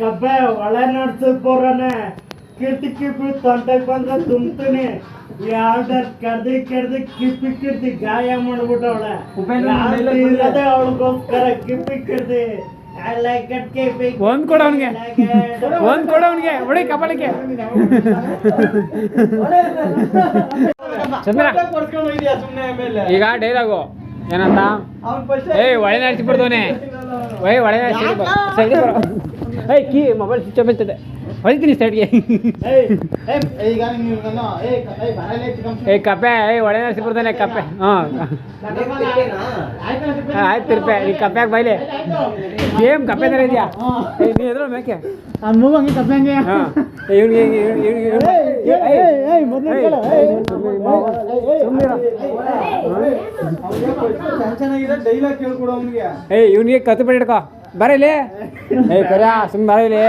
ಕಬ್ಬೆ ಒಳೆ ನಡ್ಸದ್ ಪೋರನೆ ಕಿರ್ತಿ ಕಿಪ್ಪಿ ತೊಂಟಕ್ ಬಂದ್ರೆ ತುಂಬ್ತೀನಿ. ಯಾವ್ದಾರ ಕರ್ದಿ ಕರ್ದಿ ಕಿಪ್ಪಿ ಕಿರ್ತಿ ಗಾಯ ಮಾಡ್ಬಿಟ್ಟವಳೆ. ಇಲ್ಲದೆ ಅವಳಿಗೋಸ್ಕರ ಕಿಪ್ಪಿ ಕಿರ್ತಿ. ಒಂದ್ ಕೊಡು ಅವ್ನಿಗೆ. Like it. ಒಂದ್ ಕೊಡು ಅವ್ನಿಗೆ. ಹೊಡಿ ಕಪಾಲಕ್ಕೆ ಚಂದ್ರ ಕೊಡ್ಸ್ಕೊಂಡು ಹೋಯ್ದ್ಯಾ ಸುಮ್ನೆ ಆಮೇಲೆ ಈಗ ಡೈಲಾಗು ಏನಂತ? ಏಯ್ ಒಳೆ ನಡ್ಸಿ ಒಯ್ ಒಳೆ ನಡೆಸಿ ಸೈಡ್ ಏಯ್ ಕೀ ಮೊಬೈಲ್ ಸ್ವಿಚ್ ಆಫ್ ಇರ್ತದೆ ಹೊಡಿತೀನಿ ಸೈಡ್ಗೆ ಏ ಕಪ್ಪೆ ಏಯ್ ಒಳೆ ನರ್ಸಿ ಬರ್ತಾನೆ ಕಪ್ಪೆ ಹಾಂ ಆಯ್ತು ರೂಪಾಯಿ ಈ ಕಪ್ಪ್ಯಾಗ ಬೈಲಿ ಏಮ್ ಕಪ್ಪೆ ಥರ ಇದೆಯಾ ನೀ ಎದ್ರ ಮೇಕೆ ಅವ್ನ್ ಮೂಗ್ ಹಂಗೆ ಕಬ್ಬೆ ಹಂಗೆ ಹಾಂ ಇವ್ನಿಗೆ ಏಯ್ ಇವ್ನಿಗೆ ಕತ್ತು ಬಿಡಿಡ್ಕೋ ಬರೀಲಿ? ಕರ್ಯಾ ಸುಮ್ಮನೆ ಬರೀಲಿ.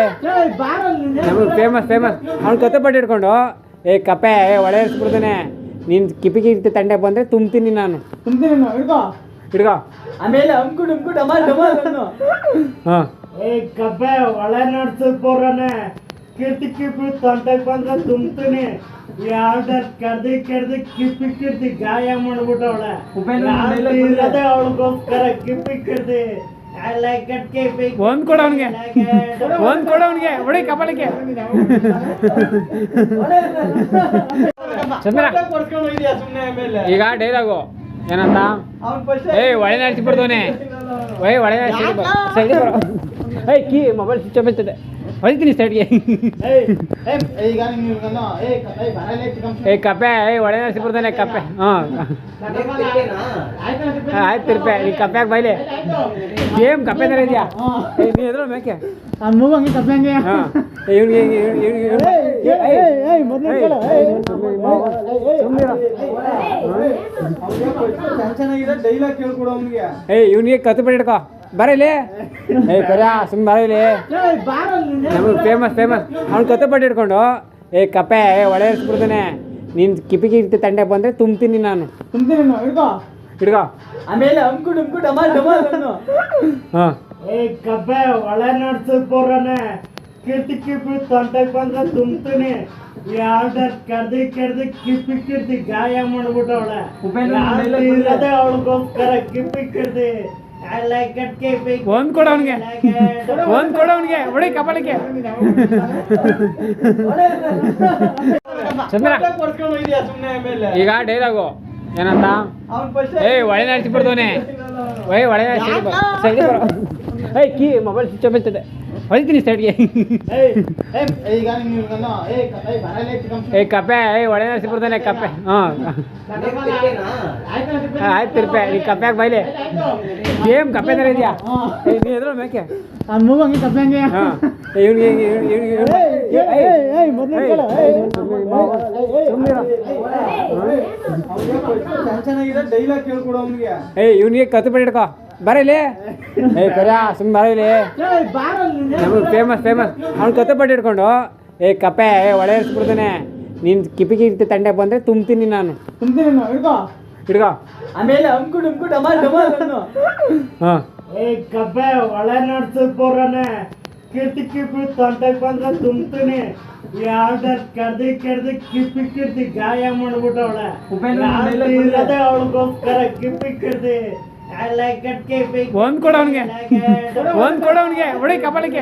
ನಮಗೆ ಫೇಮಸ್ ಫೇಮಸ್ ಅವ್ನು ಕತೆ ಬಟ್ಟೆ ಹಿಡ್ಕೊಂಡು ಏ ಕಪ್ಪೆ ಏ ಒಳೆ ನಿನ್ ನೀನು ಕಿಪಿ ಕಿರ್ತಿ ತಂಡೆ ಬಂದ್ರೆ ತುಂಬ್ತೀನಿ ನಾನು. ತುಂಬ್ತೀನಿ ನಾನು ಹಿಡ್ಕೋ. ಹಿಡ್ಕೊ. ಆಮೇಲೆ ಅಂಕು ಡುಮ್ಕು ಡಮಾಲ್ ಡಮಾಲ್ ಅನ್ನು ಹಾಂ. ಏ ಕಬ್ಬೆ ಒಳೆ ಕಿರ್ತಿ ಬಂದ್ರೆ ತುಂಬ್ತೀನಿ. ಕಿಪ್ಪಿ ಕಿರ್ದಿ ಗಾಯ ಮಾಡ್ಬಿಟ್ಟವಳೆ. ಅವಳಿಗೋಸ್ಕರ ಕಿಪ್ಪಿ ಕಿರ್ತಿ. ಒಂದ್ ಕೊಡ ಅವನಿಗೆ. ಒಂದ್ ಕೊಡ ಅವ್ನಿಗೆ. ಹೊಡಿ ಕಪಾಲಕ್ಕೆ ಚಂದ್ರ. ಈಗ ಡೈಲಾಗು. ಏನಂತ? ಏಯ್ ಒಳೆ ನಡೆಸಿ ಬಿಡ್ದವನೇ. ಏಯ್ ಒಳೆ ನಡೆಸಿ ಏಯ್ ಕೀ ಮೊಬೈಲ್ ಸ್ವಿಚ್ ಆಫ್ ಇರ್ತದೆ ಹೊಳಿತೀನಿ ಸೈಡ್ಗೆ ಏ ಕಪ್ಪೆ ಏ ಚಿಕನ್ ಏಯ್ ಕಪ್ಪೆ ಹಾಂ ಆಯ್ತು ರೂಪಾಯಿ ಈ ಕಪ್ಪೆ ಬೈಲಿ ಏನು ಕಪ್ಪೆ ಥರ ಇದೆಯಾ ನೀ ಎದ್ರು ಮೇಕೆ ಅವ್ನ್ ಮೂಗ್ ಹಂಗೆ ಕಬ್ಬೆ ಹಂಗೆ ಹಾಂ ಇವ್ನಿಗೆ ಅವ್ನಿಗೆ ಏಯ್ ಇವ್ನಿಗೆ ಕತ್ತು ಹಿಡ್ಕೊ ಬರೀಲಿ? ಏಯ್, ಬಾರೋ ನೀನು. ನಮಗೆ ಫೇಮಸ್ ಫೇಮಸ್ ಅವ್ನು ಕತ್ತು ಪಟ್ಟು ಹಿಡ್ಕೊಂಡು ಏ ಕಪೆ ಏ ಒಳೆ ನಿನ್ ನೀನು ಕಿಪಿ ತಂಡೆ ಬಂದ್ರೆ ತುಂಬ್ತೀನಿ ನಾನು. ತುಂಬ್ತೀನಿ ನಾನು ಹಿಡ್ಕೋ. ಹಿಡ್ಕೊ. ಆಮೇಲೆ ಹಾಂ. ಏ ಕಬ್ಬೆ ಒಳೆ ನಡ್ಸು ಪೋರನೆ ಕಿರ್ತಿ ತೊಂಟಕ್ ಬಂದ್ರೆ ತುಂಬ್ತೀನಿ. ಕರ್ದಿ ಕರ್ದಿ ಕಿಪ್ಪಿ ಕಿರ್ತಿ ಗಾಯ ಮಾಡ್ಬಿಟ್ಟವಳೆ. ಉಪೇಂದ್ರ ಬಂದ್ರೆ? ಇರೋದೇ ಅವಳಿಗೋಸ್ಕರ ಕಿಪ್ಪಿ ಕಿರ್ತಿ. ಒಂದ್ ಕೊಡ ಅವ್ನಿಗೆ ಒಂದ್ ಕೊಡು ಅವ್ನಿಗೆ ಹೊಡಿ ಕಪಾಲಕ್ಕೆ ಚಂದ್ರ ಈಗ ಡೈಲಾಗು ಏನಂತ? ಏಯ್ ಒಳೆ ನಡೆಸಿ ಬಿಡ್ದವನೇ ಒಳೆ ನಡೆಸಿ ಏಯ್ ಕೀ ಮೊಬೈಲ್ ಸ್ವಿಚ್ ಆಫ್ ನೀವು ಕನ್ನೋ ಏ ಕಪ್ಪೆ ಏ ಬರಲೇ ಏಯ್ ಕಪ್ಪೆ ಏಯ್ ಒಳೆ ನಡೆಸಿ ಬಿಡ್ತಾನೆ ಕಪ್ಪೆ ಹಾಂ ಆಯ್ತು ರೂಪಾಯಿ ಈ ಕಪ್ಪೆಗೆ ಬೈಲೆ ಏಮ್ ಕಪ್ಪೆ ಥರ ಇದೆಯಾ ಏಯ್ ನೀ ಎದ್ರ ಮೇಕೆ ಮೂಗ್ ಹಂಗೆ ಕಪ್ಪೆ ಹಂಗೆ ಹಾಂ ಇವ್ನಿಗೆ ಅವ್ನಿಗೆ ಏಯ್ ಇವ್ನಿಗೆ ಕತ್ತು ಬಿಟ್ಟು ಹಿಡ್ಕೊ ಬರೀಲಿ. ಏ ಕರ್ಯಾ ಸುಮ್ಮನೆ ಬರೀಲಿ. ಏಯ್, ಬಾರೋ ನೀನು. ನಮಗೆ ಫೇಮಸ್ ಫೇಮಸ್ ಅವ್ನು ಕತೆ ಪಟ್ಟು ಹಿಡ್ಕೊಂಡು ಏ ಕಪ್ಪೆ ಏ ಒಳೆ ಇರಿಸ್ಬಿಡ್ತಾನೆ ನೀನು ಕಿಪಿ ಕಿರ್ತಿ ತಂಡೆ ಬಂದರೆ ತುಂಬ್ತೀನಿ ನಾನು. ಹಿಡ್ಕೋ ಹಿಡ್ಕೊ ಆಮೇಲೆ ಅಂಕು ಡುಮ್ಕು ಡಮಾಲ್ ಡಮಾಲ್ ಅನ್ನು ಹಾಂ. ಏ ಕಬ್ಬೆ ಒಳೆ ನಡ್ಸು ಪೋರನೆ ಕಿರ್ತಿ ಕಿಪಿ ತೊಂಟಕ್ ಬಂದ್ರೆ ತುಂಬ್ತೀನಿ. ಯಾವ್ದಾರ ಕಡ್ದಿ ಕಡ್ದಿ ಕಿಪ್ಪಿ ಕಿರ್ತಿ ಗಾಯ ಮಾಡ್ಬಿಟ್ಟವಳೆ. ಅವಳಿಗೋಸ್ಕರ ಕಿಪ್ಪಿ ಕಿರ್ತಿ. ಒಂದ್ ಕೊಡ ಅವ್ನಿಗೆ. ಒಂದ್ ಕೊಡ ಅವ್ನಿಗೆ. ಒಳ್ಳೆ ಕಪಾಲಕ್ಕೆ